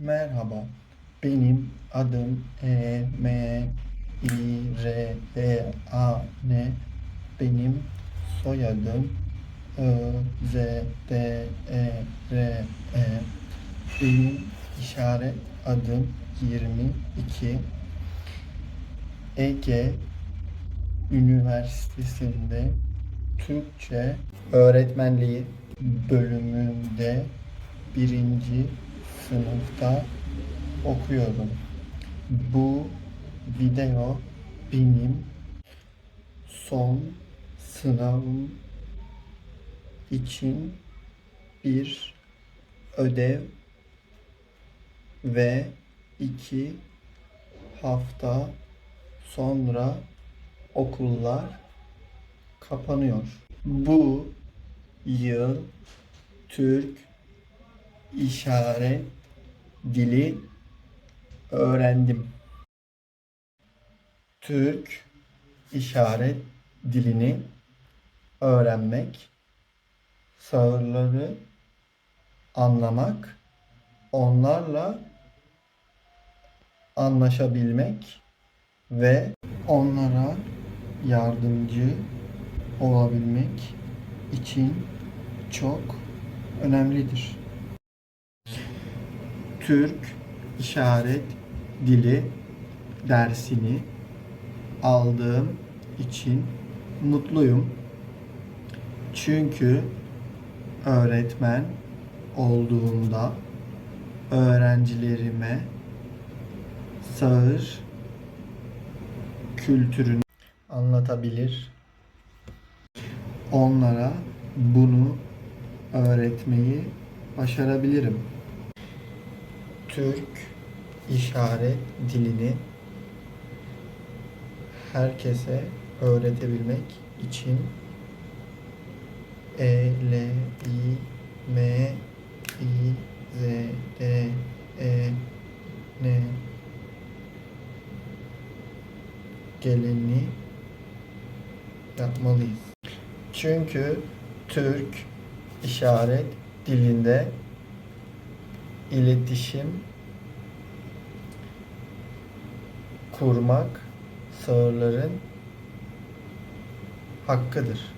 Merhaba, benim adım E M İ R E A N. Benim soyadım Ö Z D E R E. Benim işaret adım 22. Ege Üniversitesi'nde Türkçe öğretmenliği bölümünde birinci sınıfta okuyorum. Bu video benim son sınavım için bir ödev ve iki hafta sonra okullar kapanıyor. Bu yıl Türk işaret dili öğrendim. Türk işaret dilini öğrenmek, sağırları anlamak, onlarla anlaşabilmek ve onlara yardımcı olabilmek için çok önemlidir. Türk işaret dili dersini aldığım için mutluyum. Çünkü öğretmen olduğumda öğrencilerime sağır kültürünü anlatabilir. Onlara bunu öğretmeyi başarabilirim. Türk işaret dilini herkese öğretebilmek için E, L, I, M, I, Z, D, E, N geleni yapmalıyız. Çünkü Türk işaret dilinde iletişim kurmak sağırların hakkıdır.